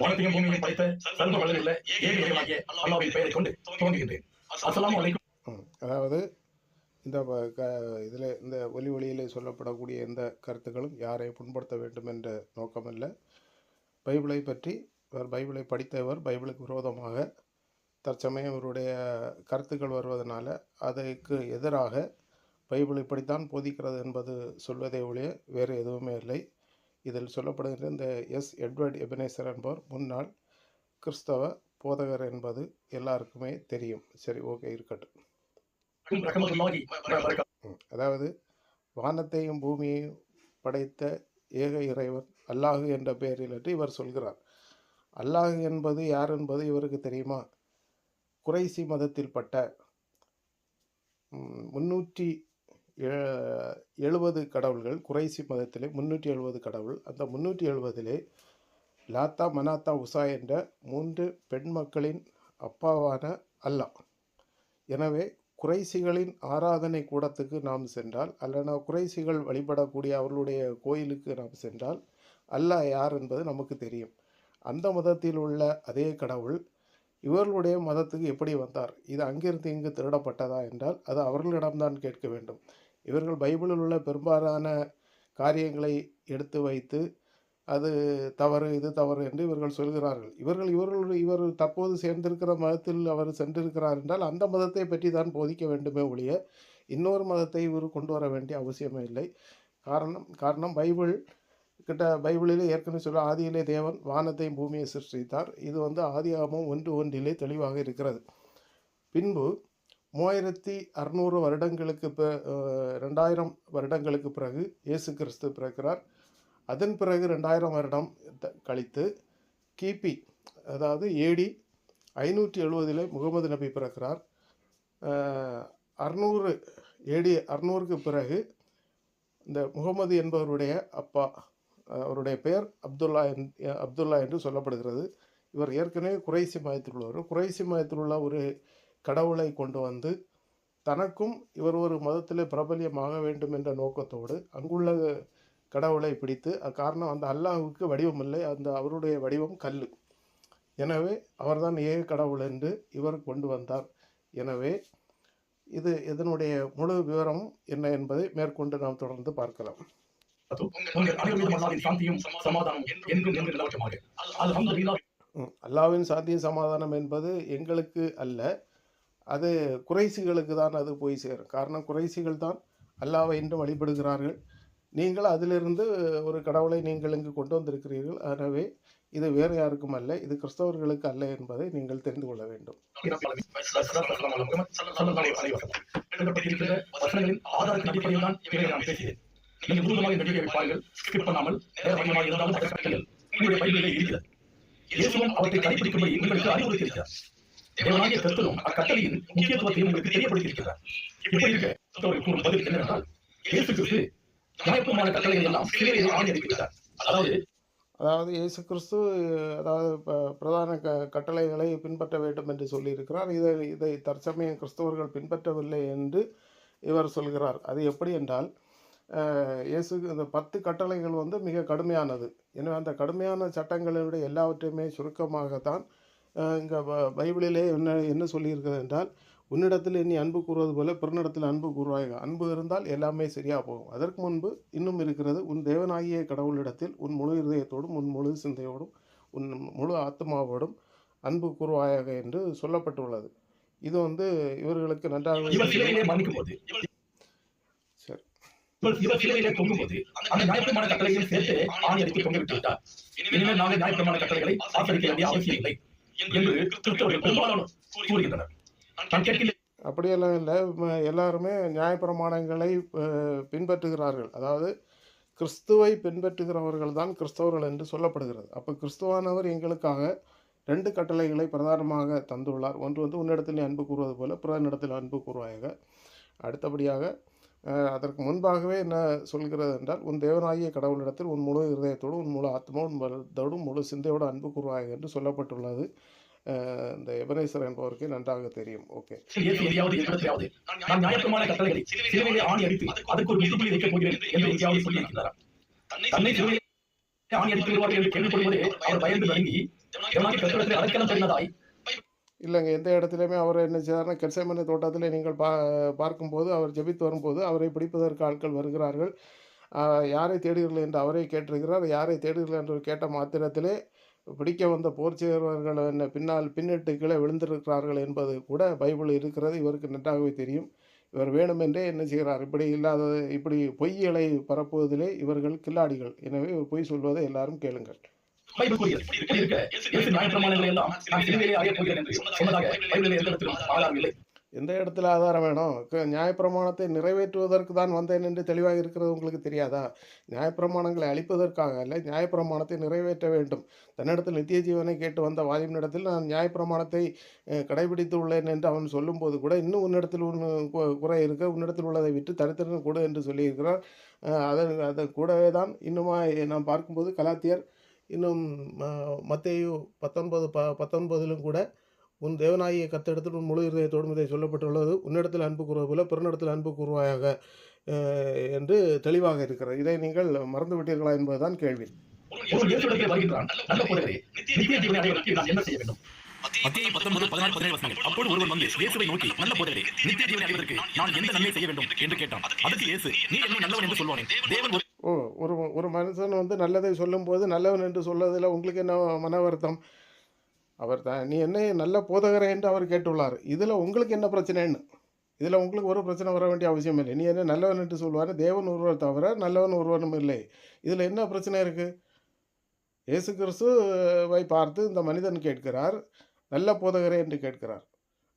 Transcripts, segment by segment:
வானத்தையும் பூமியையும் படைத்த சர்வ வல்லமையுள்ள ஏக இறைவனாகிய அல்லாஹ்வின் பெயரை கொண்டு துவங்குகின்றேன். அஸ்ஸலாமு அலைக்கும். அதாவது இந்த க இதில் இந்த ஒலி ஒளியில் சொல்லப்படக்கூடிய எந்த கருத்துக்களும் யாரையும் புண்படுத்த வேண்டும் என்ற நோக்கமல்ல. பைபிளை பற்றி இவர் பைபிளை படித்தவர் பைபிளுக்கு விரோதமாக தற்சமயம் இவருடைய கருத்துக்கள் வருவதனால அதற்கு எதிராக பைபிள் இப்படித்தான் போதிக்கிறது என்பது சொல்வதை ஒழிய வேறு எதுவுமே இல்லை. இதில் சொல்லப்படுகின்ற இந்த எஸ் எட்வர்ட் எபனேசர் என்பவர் முன்னாள் கிறிஸ்தவ போதகர் என்பது எல்லாருக்குமே தெரியும். சரி ஓகே இருக்கட்டும். அதாவது வானத்தையும் பூமியையும் படைத்த ஏக இறைவன் அல்லாஹு என்ற பெயரில் என்று இவர் சொல்கிறார். அல்லாஹு என்பது யார் என்பது இவருக்கு தெரியுமா? குறைசி மதத்தில் பட்ட முன்னூற்றி எழுபது கடவுள்கள் குறைசி மதத்திலே முன்னூற்றி எழுபது கடவுள். அந்த முன்னூற்றி எழுபதிலே லாத்தா மனாத்தா உஷா என்ற மூன்று பெண் மக்களின் அப்பாவான அல்லாஹ். எனவே குறைசிகளின் ஆராதனை கூடத்துக்கு நாம் சென்றால் அல்லனா குறைசிகள் வழிபடக்கூடிய அவர்களுடைய கோயிலுக்கு நாம் சென்றால் அல்லாஹ் யார் என்பது நமக்கு தெரியும். அந்த மதத்தில் உள்ள அதே கடவுள் இவர்களுடைய மதத்துக்கு எப்படி வந்தார்? இது அங்கிருந்து இங்கு திருடப்பட்டதா என்றால் அது அவர்களிடம்தான் கேட்க வேண்டும். இவர்கள் பைபிளில் உள்ள பெரும்பாலான காரியங்களை எடுத்து வைத்து அது தவறு இது தவறு என்று இவர்கள் சொல்கிறார்கள். இவர்கள் இவர்கள் இவர் தற்போது சேர்ந்திருக்கிற மதத்தில் அவர் சென்றிருக்கிறார் என்றால் அந்த மதத்தை பற்றி தான் போதிக்க வேண்டுமே ஒழிய இன்னொரு மதத்தை இவர் கொண்டு வர வேண்டிய அவசியமே இல்லை. காரணம் காரணம் பைபிள் கிட்ட பைபிளிலே ஏற்கனவே சொல்ல ஆதியிலே தேவன் வானத்தையும் பூமியை சிருஷ்டித்தார். இது வந்து ஆதியாகமம் ஒன்று ஒன்றிலே தெளிவாக இருக்கிறது. பின்பு மூவாயிரத்தி அறுநூறு வருடங்களுக்கு ரெண்டாயிரம் வருடங்களுக்கு பிறகு இயேசு கிறிஸ்து பிறக்கிறார். அதன் பிறகு ரெண்டாயிரம் வருடம் த- கழித்து கிபி அதாவது ஏடி ஐநூற்றி எழுபதில் முகமது நபி பிறக்கிறார். அறுநூறு ஏடி அறுநூறுக்கு பிறகு இந்த முகமது என்பவருடைய அப்பா அவருடைய பெயர் அப்துல்லா என் அப்துல்லா என்று சொல்லப்படுகிறது. இவர் ஏற்கனவே குறைசி மதத்தில் உள்ளவர் குறைசி மாயத்தில் உள்ள ஒரு கடவுளை கொண்டு வந்து தனக்கும் இவர் ஒரு மதத்திலே பிரபல்யமாக வேண்டும் என்ற நோக்கத்தோடு அங்குள்ள கடவுளை பிடித்து காரணம் அந்த அல்லாஹ்வுக்கு வடிவம் இல்லை அந்த அவருடைய வடிவம் கல் எனவே அவர்தான் ஏக கடவுள் என்று இவர் கொண்டு வந்தார். எனவே இது இதனுடைய முழு விவரம் என்ன என்பதை மேற்கொண்டு நாம் தொடர்ந்து பார்க்கலாம். சாந்தியும் அல்லாவின் சாந்திய சமாதானம் என்பது எங்களுக்கு அல்ல. அது குறைசிகளுக்கு தான் அது போய் சேரும். காரணம் குறைசிகள் தான் அல்லாவை இன்றும் வழிபடுகிறார்கள். நீங்கள் அதிலிருந்து ஒரு கடவுளை நீங்கள் இங்கு கொண்டு வந்திருக்கிறீர்கள். எனவே இது வேறு யாருக்கும் அல்ல இது கிறிஸ்தவர்களுக்கு அல்ல என்பதை நீங்கள் தெரிந்து கொள்ள வேண்டும். நீங்கள் தேவனாகிய கர்த்தரும் அக்கட்டளையின் முக்கியத்துவத்தையும் உங்களுக்கு தெரியப்படுத்தியிருக்கிறார். இப்படி இருக்க? கிறிஸ்தவர்கள் கூறும் பதில் என்னவென்றால் இயேசு கிறிஸ்து நியாயப்பமான கட்டளை எல்லாம் சிலுவையில் ஆணி அடிக்கிறார் அதாவது அதாவது இயேசு கிறிஸ்து அதாவது பிரதான க கட்டளைகளை பின்பற்ற வேண்டும் என்று சொல்லியிருக்கிறார். இதை இதை தற்சமயம் கிறிஸ்தவர்கள் பின்பற்றவில்லை என்று இவர் சொல்கிறார். அது எப்படி என்றால் இயேசு இந்த பத்து கட்டளைகள் வந்து மிக கடுமையானது. எனவே அந்த கடுமையான சட்டங்களினுடைய எல்லாவற்றையுமே சுருக்கமாகத்தான் இங்கே பைபிளிலே என்ன என்ன சொல்லியிருக்கிறது என்றால் உன்னிடத்தில் நீ அன்பு கூறுவது போல பிறனிடத்தில் அன்பு கூறுவாய் அன்பு இருந்தால் எல்லாமே சரியாக போகும். அதற்கு முன்பு இன்னும் இருக்கிறது உன் தேவனாகிய கடவுளிடத்தில் உன் முழு இருதயத்தோடும் உன் முழு சிந்தையோடும் உன் முழு ஆத்மாவோடும் அன்பு கூறுவாயாக என்று சொல்லப்பட்டுள்ளது. இது வந்து இவர்களுக்கு நன்றாக சரி. இனிமேல் நாங்கள் கட்டளைகளை ஆசரிக்க வேண்டிய அவசியம் இல்லை. என்று கிறிஸ்தவர்கள் பெரும்பாலானோர் கூறுகின்றனர். நான் கேட்கிறேன் அப்படியெல்லாம் இல்லை. எல்லாருமே நியாயப்பிரமாணங்களை பின்பற்றுகிறார்கள். அதாவது கிறிஸ்துவை பின்பற்றுகிறவர்கள் தான் கிறிஸ்தவர்கள் என்று சொல்லப்படுகிறது. அப்போ கிறிஸ்துவானவர் எங்களுக்காக ரெண்டு கட்டளைகளை பிரதானமாக தந்துள்ளார். ஒன்று வந்து உன்னிடத்தில் அன்பு கூறுவது போல பிறனிடத்தில் அன்பு கூறுவாயாக. அடுத்தபடியாக அதற்கு முன்பாகவே என்ன சொல்கிறது என்றால் உன் தேவனாகிய கடவுளிடத்தில் உன் முழு இருதயத்தோடு உன் முழு ஆத்மா உன் பலத்தோடும் முழு சிந்தையோடு அன்பு கூறுவாய் என்று சொல்லப்பட்டுள்ளது. இந்த எபனேசர் என்பவருக்கு நன்றாக தெரியும். ஓகே. இயேசு கட்டளைகளை சிலுவையிலே ஆணி அடித்து அதற்கு ஒரு முற்றுப்புள்ளி வைக்கப் போகிறேன் என்று எங்கேயாவது தன்னை சிலுவையிலே ஆணி அடித்து விடுவார்கள் என்று கேள்விப்படுவதே அவர் பயந்து நடுங்கி தேவனாகிய கர்த்தரிடத்தில் அடைக்கலம் இல்லைங்க எந்த இடத்துலையுமே அவர் என்ன செய்தார்னா கெட்சமனை தோட்டத்தில் நீங்கள் பா பார்க்கும்போது அவர் ஜெபித்து வரும்போது அவரை பிடிப்பதற்கு ஆட்கள் வருகிறார்கள். யாரை தேடுகிறீர்கள் என்று அவரே கேட்டிருக்கிறார். யாரை தேடுகிறீர்கள் என்று கேட்ட மாத்திரத்திலே பிடிக்க வந்த போர் செய்கிறவர்கள் என்ன பின்னால் பின்னிட்டு கீழே விழுந்திருக்கிறார்கள் என்பது கூட பைபிள் இருக்கிறது. இவருக்கு நன்றாகவே தெரியும். இவர் வேணுமென்றே என்ன செய்கிறார்? இப்படி இல்லாத இப்படி பொய்களை பரப்புவதிலே இவர்கள் கில்லாடிகள். எனவே பொய் சொல்வதை எல்லாரும் கேளுங்கள். பைபிள் கூறியது இப்படி இருக்க. இயேசு நியாயப்பிரமாணங்களை எல்லாம் நான் சிலுவையிலே அறையப் போகிறேன் என்று சொன்னதாக பைபிளில் எந்த இடத்திலும் இல்லை. எந்த இடத்துல ஆதாரம் வேணும்? நியாயப்பிரமாணத்தை நிறைவேற்றுவதற்கு தான் வந்தேன் என்று தெளிவாக இருக்கிறது உங்களுக்கு தெரியாதா? நியாயப்பிரமாணங்களை அழிப்பதற்காக அல்ல நியாயப்பிரமாணத்தை நிறைவேற்ற வேண்டும். தன்னிடத்தில் நித்திய ஜீவனை கேட்டு வந்த வாலிபனிடத்தில் நான் நியாயப்பிரமாணத்தை கடைபிடித்து உள்ளேன் என்று அவன் சொல்லும்போது கூட இன்னும் உன்னிடத்தில் ஒன்று குறை இருக்க உன்னிடத்தில் உள்ளதை விட்டு தரித்திரன் கொடு என்று சொல்லியிருக்கிறார். அஹ், அதன் அதன் கூடவே தான் இன்னுமா நாம் பார்க்கும்போது கலாத்தியர் இன்னும் மத்தேயு பத்தொன்பது ப பத்தொன்பதிலும் கூட உன் தேவனாகிய கத்தெடுத்து உன் முழு இருதயத்தோடும் இதை சொல்லப்பட்டுள்ளது. உன்னிடத்தில் அன்பு கூறுவது போல பிறனிடத்தில் அன்பு கூறுவாயாக என்று தெளிவாக இருக்கிறது. இதை நீங்கள் மறந்து விட்டீர்களா என்பதுதான் கேள்வி. மத்திய பத்தொன்பது பதினாறு பதினேழு வசனங்கள். அப்போது ஒருவன் வந்து இயேசுவை நோக்கி நல்ல போதகரே நித்திய ஜீவனை அடைவதற்கு நான் எந்த நன்மை செய்ய வேண்டும்? என்று கேட்டான். அதற்கு இயேசு நீ என்னை நல்லவன் என்று சொல்வானே. தேவன் ஒரு ஓ ஒரு ஒரு மனுஷன் வந்து நல்லதை சொல்லும்போது நல்லவன் என்று சொல்வதில் உங்களுக்கு என்ன மன வருத்தம் அவர் தான் நீ என்ன நல்ல போதகரை என்று அவர் கேட்டுள்ளார். இதில் உங்களுக்கு என்ன பிரச்சனைன்னு? இதில் உங்களுக்கு ஒரு பிரச்சனை வர வேண்டிய அவசியம் இல்லை. நீ என்ன நல்லவன் என்று சொல்வார். தேவன் ஒருவர் தவிர நல்லவன் ஒருவனும் இல்லை. இதில் என்ன பிரச்சனை இருக்குது இயேசு கிறிஸ்துவை பார்த்து இந்த மனிதன் கேட்கிறார். நல்ல போதகரே என்று கேட்கிறார்.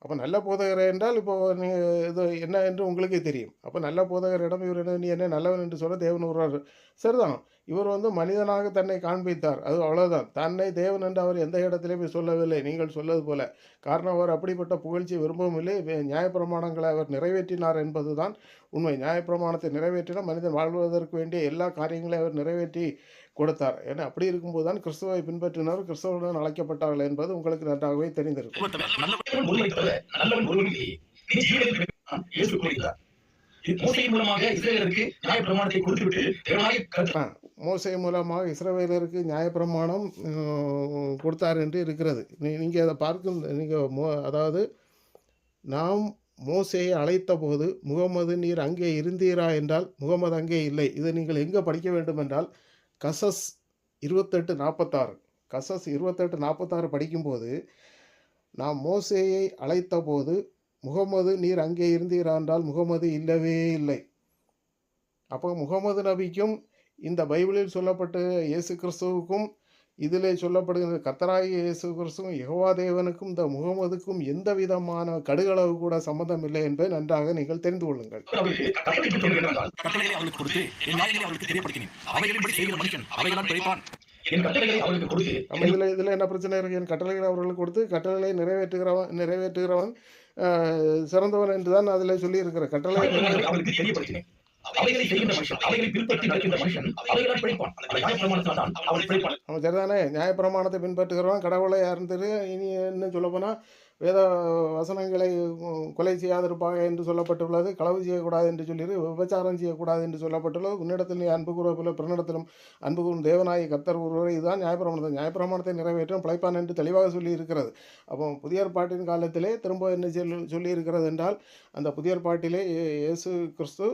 அப்போ நல்ல போதகர் என்றால் இப்போ நீங்கள் இது என்ன என்று உங்களுக்கே தெரியும். அப்போ நல்ல போதகரிடம் இவர் என்ன நீ என்ன நல்லவன் என்று சொல்ல தேவன் ஒருவர் சரிதான். இவர் வந்து மனிதனாக தன்னை காண்பித்தார். அது அவ்வளோதான் தன்னை தேவன் என்று அவர் எந்த இடத்துலையுமே சொல்லவில்லை. நீங்கள் சொல்லது போல. காரணம் அவர் அப்படிப்பட்ட புகழ்ச்சி விரும்பவும் இல்லை. நியாயப்பிரமாணங்களை அவர் நிறைவேற்றினார் என்பதுதான் உண்மை. நியாயப்பிரமாணத்தை நிறைவேற்றினால் மனிதன் வாழ்வதற்கு வேண்டிய எல்லா காரியங்களையும் அவர் நிறைவேற்றி கொடுத்தார். ஏன்னா அப்படி இருக்கும்போது தான் கிறிஸ்துவை பின்பற்றினர் கிறிஸ்தவருடன் அழைக்கப்பட்டார்கள் என்பது உங்களுக்கு நன்றாகவே தெரிந்திருக்கும். மோசை மூலமாக இஸ்ரவேலருக்கு நியாயப்பிரமாணம் கொடுத்தார் என்று இருக்கிறது. நீங்கள் அதை பார்க்கும் நீங்கள் மோ அதாவது நாம் மோசையை அழைத்த போது முகமது நீர் அங்கே இருந்தீரா என்றால் முகமது அங்கே இல்லை. இதை நீங்கள் எங்கே படிக்க வேண்டும் என்றால் கசஸ் இருபத்தெட்டு நாற்பத்தாறு. கசஸ் இருபத்தெட்டு நாற்பத்தாறு படிக்கும்போது நாம் மோசேயை அழைத்த போது முகமது நீர் அங்கே இருந்தீரா என்றால் முகமது இல்லவே இல்லை. அப்போ முகமது நபிக்கும் இந்த பைபிளில் சொல்லப்பட்ட இயேசு கிறிஸ்துவுக்கும் இதிலே சொல்லப்படுகிற கர்த்தராகிய இயேசு கிறிஸ்துவும் யெகோவா தேவனுக்கும் இந்த முகமதுக்கும் எந்த விதமான கடுகளவு கூட சம்பந்தம் இல்லை என்பதை நன்றாக நீங்கள் தெரிந்து கொள்ளுங்கள். அவருக்கு அவருக்கு இதில் இதில் என்ன பிரச்சனை இருக்கு? என் கட்டளைகளை அவர்களுக்கு கொடுத்து கட்டளைகளை நிறைவேற்றுகிறவன் நிறைவேற்றுகிறவன் சிறந்தவன் என்று தான் அதில் சொல்லியிருக்கிற கட்டளை சரிதானே? நியாயப்பிரமாணத்தை பின்பற்றுகிறவன் கடவுளை அறிந்துரு இனி என்ன சொல்லப்போனால் வேத வசனங்களை கொலை செய்யாதிருப்பாக என்று சொல்லப்பட்டுள்ளது களவு செய்யக்கூடாது என்று சொல்லிடு விபச்சாரம் செய்யக்கூடாது என்று சொல்லப்பட்டுள்ளது உன்னிடத்தில் நீ அன்பு கூறுவ பிறனிடத்திலும் அன்பு கூறும் தேவனாய் கர்த்தர் ஒருவரை இதுதான் நியாயப்பிரமாணத்தை நியாயப்பிரமாணத்தை நிறைவேற்றும் பிழைப்பான் என்று தெளிவாக சொல்லி இருக்கிறது அப்போ புதிய ஏற்பாட்டின் காலத்திலே திரும்ப என்ன சொல்லி இருக்கிறது என்றால் அந்த புதிய ஏற்பாட்டிலே இயேசு கிறிஸ்து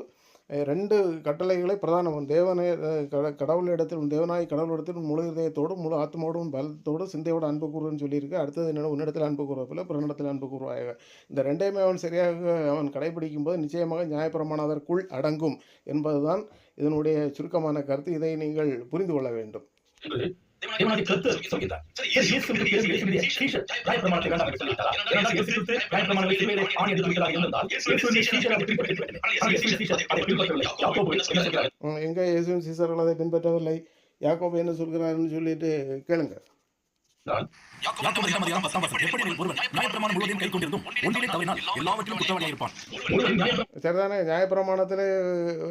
ரெண்டு கட்டளைகளை பிரதானம். தேவனே கட- கடவுளிடத்தில் தேவனாய் கடவுளிடத்தில் முழு இதயத்தோடும் முழு ஆத்மாவோடும் பலத்தோடும் சிந்தையோடு அன்பு கூறுன்னு சொல்லியிருக்கு. அடுத்தது என்னென்ன உன்னிடத்தில் அன்பு கூறுவதில்லை பிறனிடத்தில் அன்பு கூறுவாயாக. இந்த ரெண்டையுமே அவன் சரியாக அவன் கடைபிடிக்கும் போது நிச்சயமாக நியாயப்பிரமாணம் அதற்குள் அடங்கும் என்பதுதான் இதனுடைய சுருக்கமான கருத்து. இதை நீங்கள் புரிந்து கொள்ள வேண்டும். தேவனாகிய கர்த்தர் சொல்கிறார் சரி, இயேசு கிறிஸ்துவுக்கு பிறகு இயேசுவினுடைய சீஷர் நியாயப்பிரமாணத்தை வேண்டாம் என்று சொல்லிவிட்டாரா? ஏனென்றால் இயேசு கிறிஸ்து நியாயப்பிரமாணத்தை சிலுவையிலே ஆணி அடித்து வைக்கிறார் என்றால் இயேசுவினுடைய சீஷர் அதை பின்பற்றி இருக்கிறார். ஆனால் இயேசுவின் சீஷர் அதை பின்பற்றவில்லை. யாக்கோபு என்ன சொல்கிறார்? எங்கே இயேசுவின் சீசர்கள் அதை பின்பற்றவில்லை யாக்கோபு என்ன சொல்கிறாருன்னு சொல்லிட்டு கேளுங்க சரிதானே நியாயப்பிரமாணத்தில்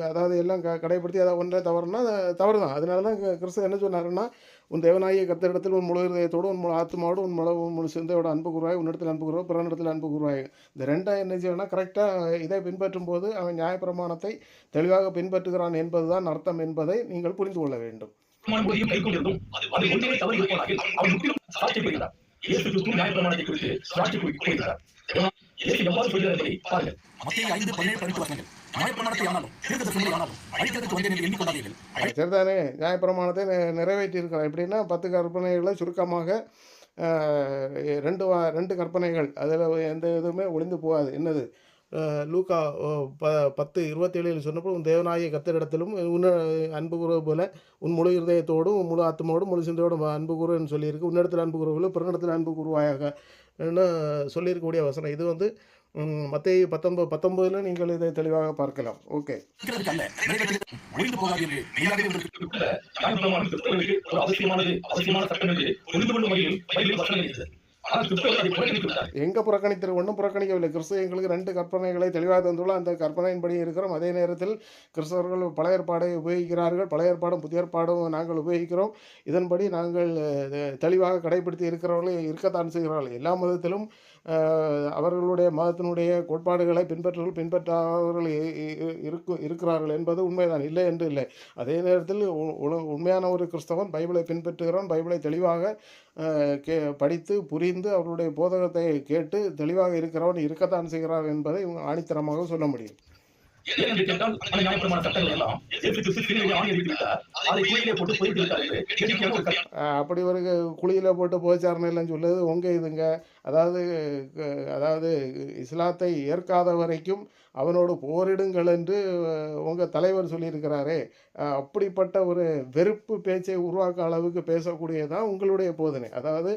அதாவது எல்லாம் கடைபிடித்து அதை ஒன்றை தவறுனா அது தவறு தான் அதனால தான் கிறிஸ்து என்ன சொன்னாருன்னா உன் தேவனாகிய கத்திரிடத்தில் உன் முழு இதயத்தோடு உன் முழு ஆத்மாவோடு உன் முழு முழு சிந்தையோட அன்பு கூறுவாய். உன்னிடத்தில் அன்பு கூறுவாய் பிறனிடத்தில் அன்பு கூறுவாய். இந்த ரெண்டாக என்ன செய்யணும்னா கரெக்டாக இதை பின்பற்றும் போது அவன் நியாயப்பிரமாணத்தை தெளிவாக பின்பற்றுகிறான் என்பதுதான் அர்த்தம் என்பதை நீங்கள் புரிந்து கொள்ள வேண்டும். குறித்து சாட்சி எவ்வாறு சொல்கிறார் பாருங்கள். மத்திய ஐந்து பதினேழு பதினெட்டு வசனங்கள். சரிதானே. நியாயப்பிரமாணத்தை நிறைவேற்றியிருக்கிறோம். எப்படின்னா பத்து கற்பனைகளை சுருக்கமாக ரெண்டு வா- ரெண்டு கற்பனைகள். அதில் எந்த இதுவுமே ஒளிந்து போகாது. என்னது? லூக்கா ப பத்து இருபத்தேழில் சொன்னப்போ உன் தேவநாயக கத்தரிடத்திலும் உன்ன அன்பு கூறுவது போல உன் முழு இருதயத்தோடும் முழு ஆத்மாவோடும் முழு சிந்தையோடும் அன்பு கூறுன்னு சொல்லியிருக்கு. உன்னிடத்தில் அன்பு கூறுவதில் பிறனிடத்தில் அன்பு கூறுவாயாக சொல்லியிருக்கக்கூடிய வசனம். இது வந்து மத்திய பத்தொன்பது பத்தொன்பதில் நீங்கள் இதை தெளிவாக பார்க்கலாம். ஓகே. எங்கே புறக்கணித்து ஒன்றும் புறக்கணிக்கவில்லை. கிறிஸ்துவ எங்களுக்கு ரெண்டு கற்பனைகளை தெளிவாக தந்துள்ள அந்த கற்பனையின்படி இருக்கிறோம். அதே நேரத்தில் கிறிஸ்தவர்கள் பழைய ஏற்பாடை உபயோகிக்கிறார்கள். பழைய ஏற்பாடும் புதிய ஏற்பாடும் நாங்கள் உபயோகிக்கிறோம். இதன்படி நாங்கள் தெளிவாக கடைபிடித்து இருக்கிறவர்கள் இருக்கத்தான் செய்கிறார்கள். எல்லா மதத்திலும் அவர்களுடைய மதத்தினுடைய கோட்பாடுகளை பின்பற்றல் பின்பற்றாதவர்கள் இருக்கு இருக்கிறார்கள் என்பது உண்மைதான். இல்லை என்று இல்லை. அதே நேரத்தில் உ- உண்மையான ஒரு கிறிஸ்தவன் பைபிளை பின்பற்றுகிறான். பைபிளை தெளிவாக கே படித்து புரிந்து அவருடைய போதகத்தை கேட்டு தெளிவாக இருக்கிறவன் இருக்கத்தான் செய்கிறார் என்பதை ஆணித்தரமாக சொல்ல முடியும். கேட்டால் அந்த சட்டங்கள் எல்லாம் அதை போட்டு அப்படி ஒரு குழியில் போட்டு போச்சாரணை எல்லாம் சொல்லுது. உங்கள் இதுங்க. அதாவது அதாவது இஸ்லாத்தை ஏற்காத வரைக்கும் அவனோடு போரிடுங்கள் என்று உங்கள் தலைவர் சொல்லியிருக்கிறாரே அப்படிப்பட்ட ஒரு வெறுப்பு பேச்சை உருவாக்க அளவுக்கு பேசக்கூடியதான் உங்களுடைய போதனை. அதாவது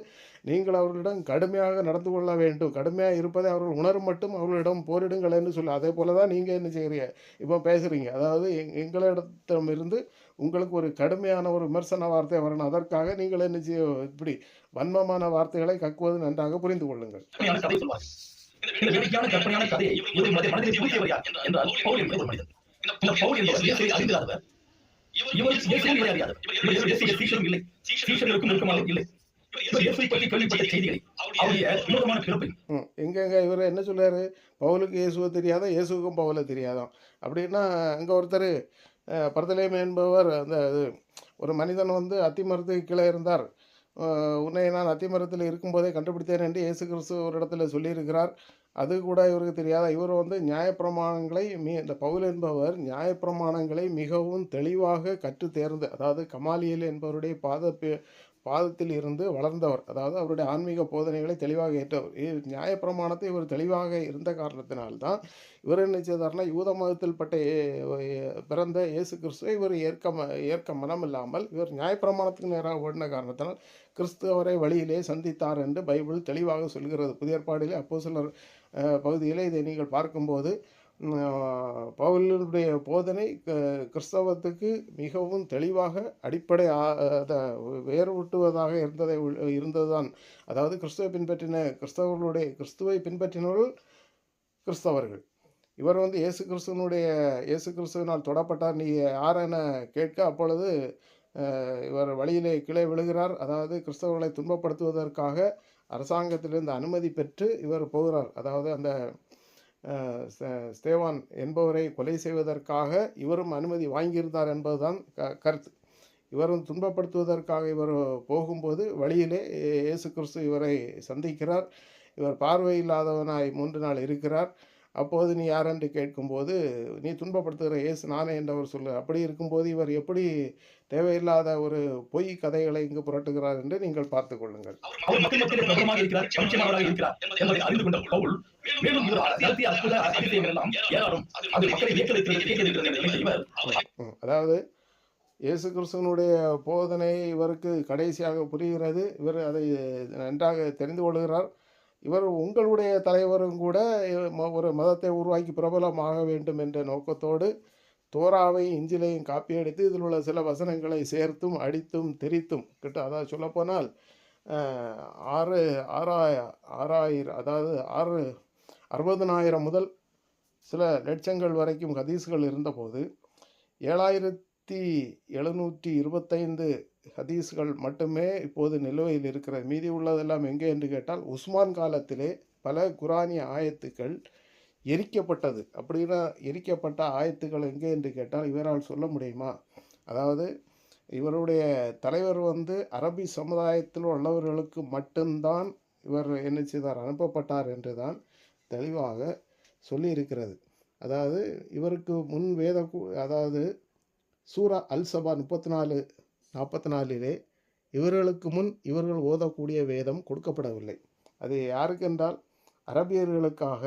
நீங்கள் அவர்களிடம் கடுமையாக நடந்து கொள்ள வேண்டும். கடுமையாக இருப்பதை அவர்கள் உணரும் மட்டும் அவர்களிடம் போரிடுங்கள் என்று சொல்லி அதே போல தான் நீங்கள் என்ன செய்கிறீங்க இப்போ பேசுகிறீங்க அதாவது எங் எங்களிடத்திலிருந்து உங்களுக்கு ஒரு கடுமையான ஒரு விமர்சன வார்த்தை வரணும். அதற்காக நீங்கள் என்ன செய்ய இப்படி வன்மமான வார்த்தைகளை கக்குவது நன்றாக புரிந்து கொள்ளுங்கள். இந்த வேடிக்கையான கற்பனையான கதையை இவர் மனதை மனதில் புகுத்தியவர் யார்? என்றால் பவுல் என்ற ஒரு மனிதன் இந்த பவுல் என்பவர் இயேசுவை அறிந்திராதவர். இவர் இயேசுவை அறியாதவர். இவர் இயேசுடைய சீஷரும் இல்லை. சீஷர்களுக்கும் நெருக்கமாக இல்லை. இயேசுவை எங்கெங்க இவர் என்ன சொல்றாரு? பவுலுக்கு இயேசுவை தெரியாதா? இயேசுவுக்கும் பவுலை தெரியாதான் அப்படின்னா அங்கே ஒருத்தர் பரதலேம் என்பவர் அந்த இது ஒரு மனிதன் வந்து அத்திமரத்துக்கு கீழே இருந்தார். உன்னை நான் அத்திமரத்தில் இருக்கும்போதே கண்டுபிடித்தேன் என்று இயேசு கிறிஸ்து ஒரு இடத்துல சொல்லியிருக்கிறார். அது கூட இவருக்கு தெரியாத இவர் வந்து நியாயப்பிரமாணங்களை மீ இந்த பவுல் என்பவர் நியாயப்பிரமாணங்களை மிகவும் தெளிவாக கற்று தேர்ந்து அதாவது கமாலியல் என்பவருடைய பாத பே- பாதத்தில் இருந்து வளர்ந்தவர். அதாவது அவருடைய ஆன்மீக போதனைகளை தெளிவாக ஏற்றவர். நியாயப்பிரமாணத்தை இவர் தெளிவாக இருந்த காரணத்தினால்தான் இவர் என்ன செய்தார்னா யூத மதத்தில் பட்ட பிறந்த இயேசு கிறிஸ்துவை இவர் ஏற்க ம- ஏற்க மனம் இல்லாமல் இவர் நியாயப்பிரமாணத்துக்கு நேராக ஓடின காரணத்தினால் கிறிஸ்துவரை வழியிலே சந்தித்தார் என்று பைபிள் தெளிவாக சொல்கிறது. புதிய ஏற்பாடிலே அப்போ சிலர் பகுதியிலே இதை நீங்கள் பார்க்கும்போது பவுலினுடைய போதனை க- கிறிஸ்தவத்துக்கு மிகவும் தெளிவாக அடிப்படை ஆ- வேறுபட்டுவதாக இருந்ததை உள்- இருந்ததுதான். அதாவது கிறிஸ்துவை பின்பற்றின கிறிஸ்தவர்களுடைய கிறிஸ்துவை பின்பற்றினவர்கள் கிறிஸ்தவர்கள். இவர் வந்து இயேசு கிறிஸ்துவனுடைய இயேசு கிறிஸ்துவினால் தொடப்பட்டார். நீ யார் என கேட்க அப்பொழுது இவர் வழியிலே கீழே விழுகிறார். அதாவது கிறிஸ்தவர்களை துன்பப்படுத்துவதற்காக அரசாங்கத்திலிருந்து அனுமதி பெற்று இவர் போகிறார். அதாவது அந்த ஸ்தேவான் என்பவரை கொலை செய்வதற்காக இவரும் அனுமதி வாங்கியிருந்தார் என்பதுதான் க கருத்து. இவரும் துன்பப்படுத்துவதற்காக இவர் போகும்போது வழியிலே இயேசு கிறிஸ்து இவரை சந்திக்கிறார். இவர் பார்வையில்லாதவனாய் மூன்று நாள் இருக்கிறார். அப்போது நீ யார் என்று கேட்கும்போது நீ துன்பப்படுத்துகிற இயேசு நானே என்றவர் சொல்லு. அப்படி இருக்கும்போது இவர் எப்படி தேவையில்லாத ஒரு பொய் கதைகளை இங்கு புரட்டுகிறார் என்று நீங்கள் பார்த்து கொள்ளுங்கள். அதாவது இயேசு கிறிஸ்துவனுடைய போதனை இவருக்கு கடைசியாக புரிகிறது. இவர் அதை நன்றாக தெரிந்து கொள்கிறார். இவர் உங்களுடைய தலைவரும் கூட ம- ஒரு மதத்தை உருவாக்கி பிரபலமாக வேண்டும் என்ற நோக்கத்தோடு தோராவையும் இஞ்சிலையும் காப்பி அடித்து இதில் உள்ள சில வசனங்களை சேர்த்தும் அடித்தும் திரித்தும் கிட்ட அதாவது சொல்லப்போனால் ஆறு ஆறாய ஆறாயிரம் அதாவது ஆறு அறுபதனாயிரம் முதல் சில லட்சங்கள் வரைக்கும் ஹதீஸ்கள் இருந்தபோது ஏழாயிரத்தி எழுநூற்றி இருபத்தைந்து ஹதீஸ்கள் மட்டுமே இப்போது நிலுவையில் இருக்கிறது மீதி உள்ளதெல்லாம் எங்கே என்று கேட்டால் உஸ்மான் காலத்திலே பல குரானிய ஆயத்துக்கள் எரிக்கப்பட்டது. அப்படின்னா எரிக்கப்பட்ட ஆயத்துக்கள் எங்கே என்று கேட்டால் இவரால் சொல்ல முடியுமா? அதாவது இவருடைய தலைவர் வந்து அரபி சமுதாயத்தில் உள்ளவர்களுக்கு மட்டும்தான் இவர் என்ன செய்தார் அனுப்பப்பட்டார் என்று தான் தெளிவாக சொல்லியிருக்கிறது. அதாவது இவருக்கு முன் வேத அதாவது சூரா அல் சபா முப்பத்தி நாலு நாற்பத்தி நாலிலே இவர்களுக்கு முன் இவர்கள் ஓதக்கூடிய வேதம் கொடுக்கப்படவில்லை. அது யாருக்கென்றால் அரபியர்களுக்காக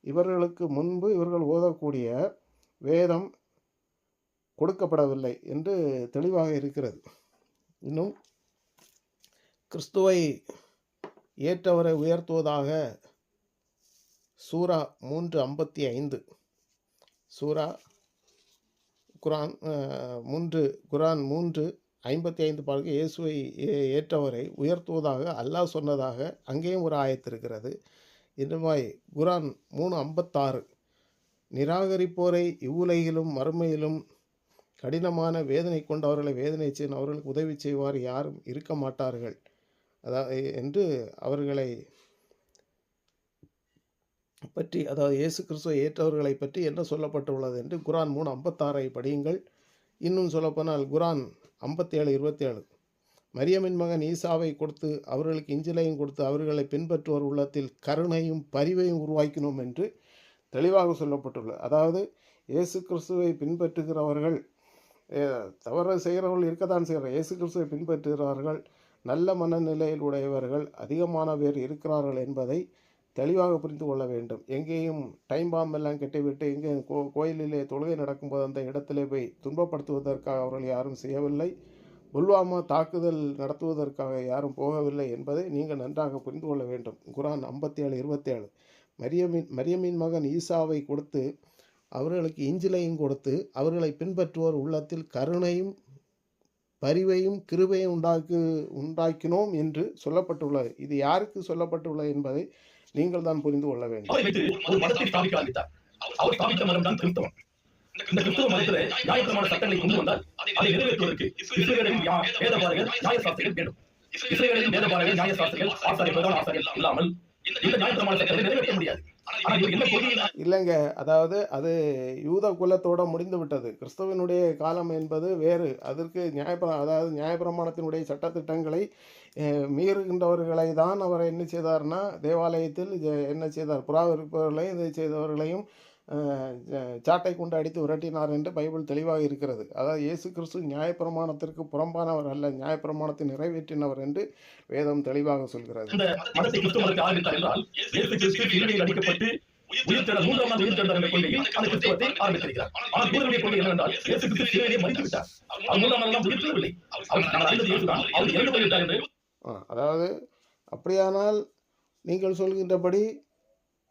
இவர்களுக்கு முன்பு இவர்கள் ஓதக்கூடிய வேதம் கொடுக்கப்படவில்லை என்று தெளிவாக இருக்கிறது. இன்னும் கிறிஸ்துவை ஏற்றவரை உயர்த்துவதாக சூரா மூன்று ஐம்பத்தி ஐந்து. சூரா குரான் மூன்று குரான் மூன்று ஐம்பத்தி ஐந்து பாடல்கள் இயேசுவை ஏ- ஏற்றவரை உயர்த்துவதாக அல்லாஹ் சொன்னதாக அங்கேயும் ஒரு ஆயத்து இருக்கிறது. இன்னுமாய் குரான் மூணு ஐம்பத்தாறு. நிராகரிப்போரை இவ்வுலகிலும் மறுமையிலும் கடினமான வேதனை கொண்டவர்களை வேதனை செய்யும் அவர்களுக்கு உதவி செய்வார் யாரும் இருக்க மாட்டார்கள். அதாவது என்று அவர்களை பற்றி அதாவது இயேசு கிறிஸ்துவை ஏற்றவர்களை பற்றி என்ன சொல்லப்பட்டுள்ளது என்று குரான் மூணு ஐம்பத்தாறை படியுங்கள். இன்னும் சொல்லப்போனால் குரான் ஐம்பத்தேழு இருபத்தேழு. மரியமின் மகன் ஈசாவை கொடுத்து அவர்களுக்கு இஞ்சிலையும் கொடுத்து அவர்களை பின்பற்றுவோர் உள்ளத்தில் கருணையும் பரிவையும் உருவாக்கினோம் என்று தெளிவாக சொல்லப்பட்டுள்ளது. அதாவது இயேசு கிறிஸ்துவை பின்பற்றுகிறவர்கள் தவறு செய்கிறவர்கள் இருக்கத்தான் செய்கிறார் இயேசு கிறிஸ்துவை பின்பற்றுகிறவர்கள் நல்ல மனநிலையில் உடையவர்கள் அதிகமான பேர் இருக்கிறார்கள் என்பதை தெளிவாக புரிந்து கொள்ள வேண்டும். எங்கேயும் டைம் பாம்பெல்லாம் எல்லாம் கட்டிவிட்டு எங்கே கோ கோயிலிலே தொழுகை நடக்கும்போது அந்த இடத்திலே போய் துன்பப்படுத்துவதற்காக அவர்கள் யாரும் செய்யவில்லை. புல்வாமா தாக்குதல் நடத்துவதற்காக யாரும் போகவில்லை என்பதை நீங்கள் நன்றாக புரிந்து கொள்ள வேண்டும். குரான் ஐம்பத்தி ஏழு இருபத்தேழு. மரியமின் மரியமின் மகன் ஈசாவை கொடுத்து அவர்களுக்கு இஞ்சிலையும் கொடுத்து அவர்களை பின்பற்றுவோர் உள்ளத்தில் கருணையும் பரிவையும் கிருபையும் உண்டாக்கு உண்டாக்கினோம் என்று சொல்லப்பட்டுள்ளது. இது யாருக்கு சொல்லப்பட்டுள்ளது என்பதை நீங்கள் தான் புரிந்து கொள்ள வேண்டும். அவரை ஸ்தாபித்த மதம் தான் கிறிஸ்தவம். இந்த கிறிஸ்தவ மதத்துல நியாயப்பிரமாண சட்டங்களை கொண்டு வந்தால் அதை நிறைவேற்றுவதற்கு இஸ்ரேலின் வேதபாரகர் நியாயசாஸ்திரிகள் வேண்டும். இஸ்ரேலின் வேதபாரகர் நியாயசாஸ்திரிகள் ஆசாரிய பிரதான ஆசாரியர்கள் இல்லாமல் இந்த நியாயப்பிரமாண சட்டத்தை நிறைவேற்ற முடியாது. இல்லைங்க அதாவது அது யூத குலத்தோட முடிந்து விட்டது. கிறிஸ்தவனுடைய காலம் என்பது வேறு. அதற்கு நியாயப்பிர அதாவது நியாயப்பிரமாணத்தினுடைய சட்டத்திட்டங்களை மீறுகின்றவர்களை தான் அவர் என்ன செய்தார்னா தேவாலயத்தில் என்ன செய்தார்? புறாவிருப்பவர்களையும் இதை செய்தவர்களையும் சாட்டை கொண்டு அடித்து விரட்டினார் என்று பைபிள் தெளிவாக இருக்கிறது. அதாவது இயேசு கிறிஸ்து நியாயப்பிரமாணத்திற்கு புறம்பானவர் அல்ல நியாயப்பிரமாணத்தை நிறைவேற்றினவர் என்று வேதம் தெளிவாக சொல்கிறது. உயிர்த்தெழ மூன்றாம் கொள்கையில் அந்த கிறிஸ்துவத்தை ஆரம்பித்திருக்கிறார். ஆனால் கொள்கை என்னவென்றால் இயேசு கிறிஸ்து சிலுவையிலே மறித்து விட்டார் அவர் மூன்றாம் நாள் உயிர்த்தெழவில்லை அவர் அறிந்தது இயேசுதான். அவர் இறந்து போய்விட்டார் என்று அதாவது அப்படியானால் நீங்கள் சொல்கின்றபடி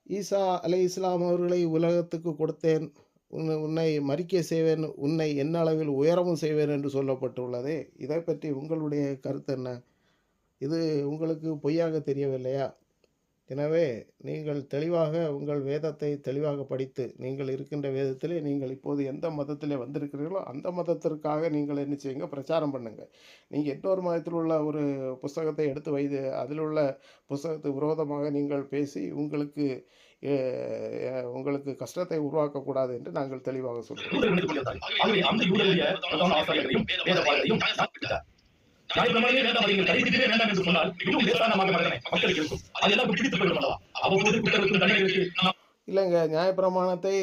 ஈசா அலை இஸ்லாம் அவர்களை உலகத்துக்கு கொடுத்தேன் உன்னை உன்னை மறிக்க செய்வேன் உன்னை என்ன அளவில் உயரமும் செய்வேன் என்று சொல்லப்பட்டுள்ளதே. இதை பற்றி உங்களுடைய கருத்து என்ன? இது உங்களுக்கு பொய்யாக தெரியவில்லையா? எனவே நீங்கள் தெளிவாக உங்கள் வேதத்தை தெளிவாக படித்து நீங்கள் இருக்கின்ற வேதத்திலே நீங்கள் இப்போது எந்த மதத்திலே வந்திருக்கிறீர்களோ அந்த மதத்திற்காக நீங்கள் என்ன செய்யுங்க? பிரச்சாரம் பண்ணுங்கள் நீங்கள் இன்னொரு மதத்தில் உள்ள ஒரு புஸ்தகத்தை எடுத்து வைத்து அதில் உள்ள புஸ்தகத்துக்கு விரோதமாக நீங்கள் பேசி உங்களுக்கு உங்களுக்கு கஷ்டத்தை உருவாக்கக்கூடாது என்று நாங்கள் தெளிவாக சொல்கிறோம். வேண்டாம் நீங்கள் வேண்டாம் என்று சொன்னால் இன்னும் லேசானமாக மனிதனை மக்களுக்கு இருக்கும். அதெல்லாம் பிடித்துக் கொள்ளும் அல்லவா? அவ்வப்போது தண்டனைகளுக்கு நாம் இல்லைங்க நியாயப்பிரமாணத்தை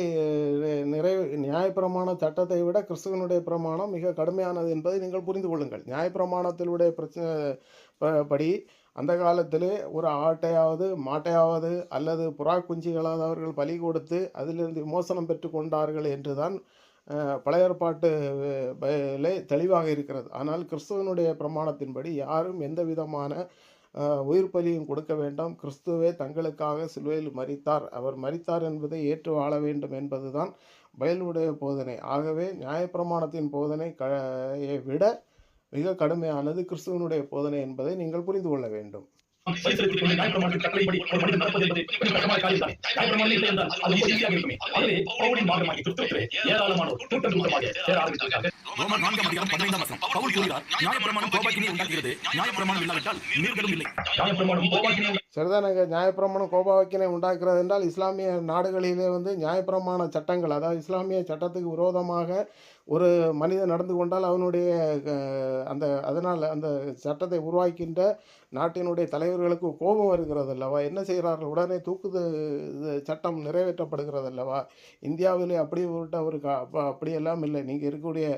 நிறைவு நியாயப்பிரமாண சட்டத்தை விட கிறிஸ்துவனுடைய பிரமாணம் மிக கடுமையானது என்பதை நீங்கள் புரிந்து கொள்ளுங்கள். நியாயப்பிரமாணத்தினுடைய பிரச்சனை ப- படி அந்த காலத்திலே ஒரு ஆட்டையாவது மாட்டையாவது அல்லது புறா குஞ்சுகளாவது அவர்கள் பலி கொடுத்து அதிலிருந்து விமோசனம் பெற்று கொண்டார்கள் என்று தான் பழைய ஏற்பாட்டு தெளிவாக இருக்கிறது. ஆனால் கிறிஸ்துவனுடைய பிரமாணத்தின்படி யாரும் எந்த விதமான உயிர் பலியும் கொடுக்க வேண்டாம். கிறிஸ்துவே தங்களுக்காக சிலுவையில் மறித்தார் அவர் மறித்தார் என்பதை ஏற்று வாழ வேண்டும் என்பதுதான் பயலுடைய போதனை. ஆகவே நியாயப்பிரமாணத்தின் போதனை க விட மிக கடுமையானது கிறிஸ்துவனுடைய போதனை என்பதை நீங்கள் புரிந்து கொள்ள வேண்டும். பரிசீலித்துக் கொண்டு நியாயப்பிரமாணத்தின் கட்டளைப்படி ஒரு மனிதன் நடப்பது என்பது கொஞ்சம் கஷ்டமான காரியம் தான். நியாயப்பிரமாணம் இல்லை என்றால் அது ரொம்ப ஈஸியாக இருக்குமே ஆகவே பவுலின் மார்க்கமாகி கிறிஸ்துவத்திலே ஏராளமானோர் கூட்டம் கூட்டமாக சேர ஆரம்பித்திருக்கார்கள் ரோமர் நான்காம் அதிகாரம் பதினைந்தாம் வசனம். பவுல் கூறுகிறார் நியாயப்பிரமாணம் கோபாக்கினை உண்டாக்குகிறது நியாயப்பிரமாணம் இல்லாவிட்டால் நீர்களும் இல்லை. நியாயப்பிரமாணம் கோபாக்கினை சரிதானங்க. நியாயப்பிரமாணம் கோபாக்கினை உண்டாக்குறது என்றால் இஸ்லாமிய நாடுகளிலே வந்து நியாயப்பிரமாண சட்டங்கள் அதாவது இஸ்லாமிய சட்டத்துக்கு விரோதமாக ஒரு மனிதன் நடந்து கொண்டால் அவனுடைய அந்த அதனால் அந்த சட்டத்தை உருவாக்கின்ற நாட்டினுடைய தலைவர்களுக்கு கோபம் வருகிறது அல்லவா என்ன செய்கிறார்கள்? உடனே தூக்குது இது சட்டம் நிறைவேற்றப்படுகிறது அல்லவா இந்தியாவிலே அப்படி விட்ட ஒரு கா அப்படியெல்லாம் இல்லை. நீங்கள் இருக்கக்கூடிய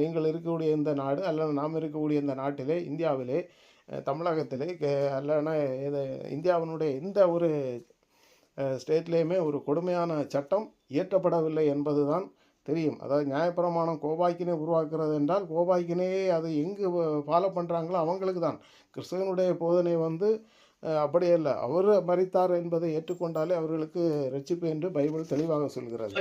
நீங்கள் இருக்கக்கூடிய இந்த நாடு அல்லது நாம் இருக்கக்கூடிய இந்த நாட்டிலே இந்தியாவிலே தமிழகத்திலே கே- அல்லனா இது இந்தியாவினுடைய எந்த ஒரு ஸ்டேட்லேயுமே ஒரு கொடுமையான சட்டம் இயற்றப்படவில்லை என்பதுதான் தெரியும். அதாவது நியாயப்பிரமாணம் கோபாக்கினை உருவாக்குறது என்றால் கோபாக்கினையே அது எங்கு ஃபாலோ பண்ணுறாங்களோ அவங்களுக்கு தான். கிறிஸ்தவனுடைய போதனை வந்து அப்படியே இல்லை. அவர் மறித்தார் என்பதை ஏற்றுக்கொண்டாலே அவர்களுக்கு ரட்சிப்பு என்று பைபிள் தெளிவாக சொல்கிறது.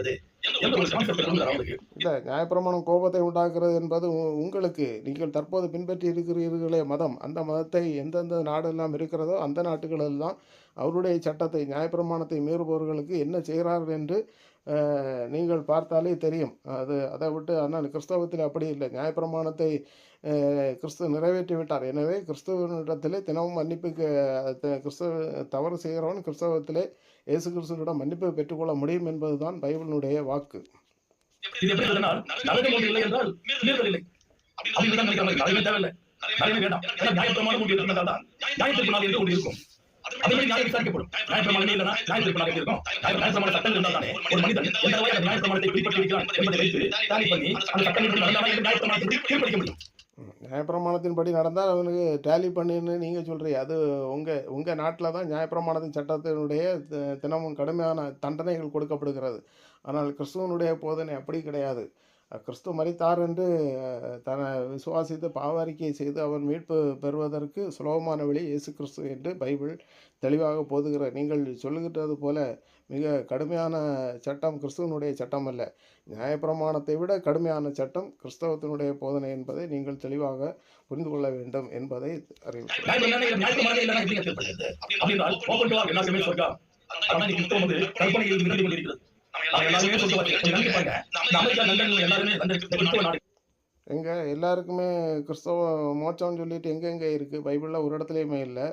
அது இல்லை நியாயப்பிரமாணம் கோபத்தை உண்டாக்குறது என்பது உங்களுக்கு நீங்கள் தற்போது பின்பற்றி இருக்கிறீர்களே மதம். அந்த மதத்தை எந்தெந்த நாடெல்லாம் இருக்கிறதோ அந்த நாட்டுகளெல்லாம் அவருடைய சட்டத்தை நியாயப்பிரமாணத்தை மீறுபவர்களுக்கு என்ன செய்கிறார்கள் என்று அஹ், நீங்கள் பார்த்தாலே தெரியும். அது அதை விட்டு ஆனால் கிறிஸ்தவத்தில் அப்படி இல்லை. நியாயப்பிரமாணத்தை அஹ், கிறிஸ்து நிறைவேற்றி விட்டார். எனவே கிறிஸ்துவனிடத்திலே தினமும் மன்னிப்புக்கு கிறிஸ்தவ தவறு செய்கிறவன் கிறிஸ்தவத்திலே இயேசு கிறிஸ்துவிடம் மன்னிப்பை பெற்றுக்கொள்ள முடியும் என்பதுதான் பைபிளினுடைய வாக்கு. தேவையில்லை. இருக்கும். இருக்கும்? முடியும். நியாயப்பிரமாணத்தின்படி நடந்தால் அவனுக்கு டேலி பண்ணின்னு நீங்கள் சொல்கிறீங்க அது உங்கள் உங்கள் நாட்டில் தான் நியாயப்பிரமாணத்தின் சட்டத்தினுடைய தி- தினமும் கடுமையான தண்டனைகள் கொடுக்கப்படுகிறது. ஆனால் கிறிஸ்துவனுடைய போதனை அப்படி கிடையாது. கிறிஸ்துவ கிறிஸ்து மரித்தார் என்று தன்னை விசுவாசித்து பாவாரிக்கை செய்து அவன் மீட்பு பெறுவதற்கு சுலபமான வழி இயேசு கிறிஸ்து என்று பைபிள் தெளிவாக போதுகிற நீங்கள் சொல்லுகின்றது போல மிக கடுமையான சட்டம் கிறிஸ்துவனுடைய சட்டம் அல்ல. நியாயப்பிரமாணத்தை விட கடுமையான சட்டம் கிறிஸ்தவத்தினுடைய போதனை என்பதை நீங்கள் தெளிவாக புரிந்து கொள்ள வேண்டும் என்பதை நாடு. எங்கே எல்லாருக்குமே கிறிஸ்தவ மோட்சம்னு சொல்லிட்டு எங்கெங்கே இருக்குது பைபிளில் ஒரு இடத்துலையுமே இல்லை.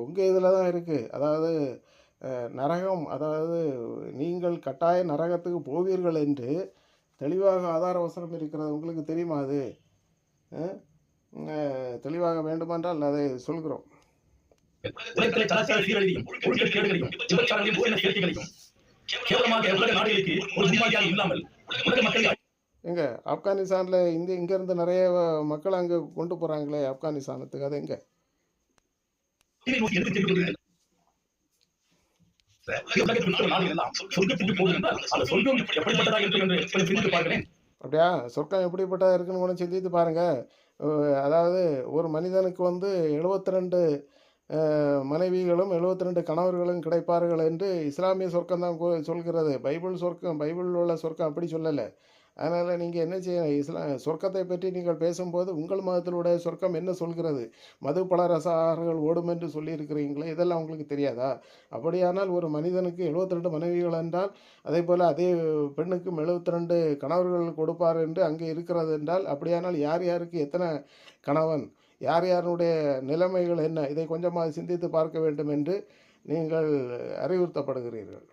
உங்கள் இதில் தான் இருக்குது அதாவது நரகம் அதாவது நீங்கள் கட்டாய நரகத்துக்கு போவீர்கள் என்று தெளிவாக ஆதார வசனம் இருக்கிறது. உங்களுக்கு தெரியுமா அது? தெளிவாக வேண்டுமென்றால் அதை சொல்கிறோம். எங்க? ஆப்கானிஸ்தானில் இந்த இங்கேருந்து நிறைய மக்கள் அங்கே கொண்டு போகிறாங்களே ஆப்கானிஸ்தானத்துக்கு. அது எங்கே? அப்படியா? சொர்க்கம் எப்படிப்பட்டதாக இருக்குன்னு கூட சிந்தித்து பாருங்க. அதாவது ஒரு மனிதனுக்கு வந்து 72 ரெண்டு மனைவிகளும் 72 ரெண்டு கணவர்களும் கிடைப்பார்கள் என்று இஸ்லாமிய சொர்க்கம் தான் சொல்கிறது. பைபிள் சொர்க்கம் பைபிளில் உள்ள சொர்க்கம் அப்படி சொல்லலை. அதனால் நீங்கள் என்ன செய்யணும்? இஸ்லாம் சொர்க்கத்தை பற்றி நீங்கள் பேசும்போது உங்கள் மதத்தினுடைய சொர்க்கம் என்ன சொல்கிறது? மது பல ஆறுகள் ஓடும் என்று சொல்லியிருக்கிறீங்களே இதெல்லாம் உங்களுக்கு தெரியாதா? அப்படியானால் ஒரு மனிதனுக்கு 72 ரெண்டு மனைவிகள் என்றால் அதே போல் அதே பெண்ணுக்கும் 72 ரெண்டு கணவர்கள் கொடுப்பார் என்று அங்கே இருக்கிறது என்றால் அப்படியானால் யார் யாருக்கு எத்தனை கணவன்? யார் யாருடைய நிலைமைகள் என்ன? இதை கொஞ்சமாக சிந்தித்து பார்க்க வேண்டும் என்று நீங்கள் அறிவுறுத்தப்படுகிறீர்கள்.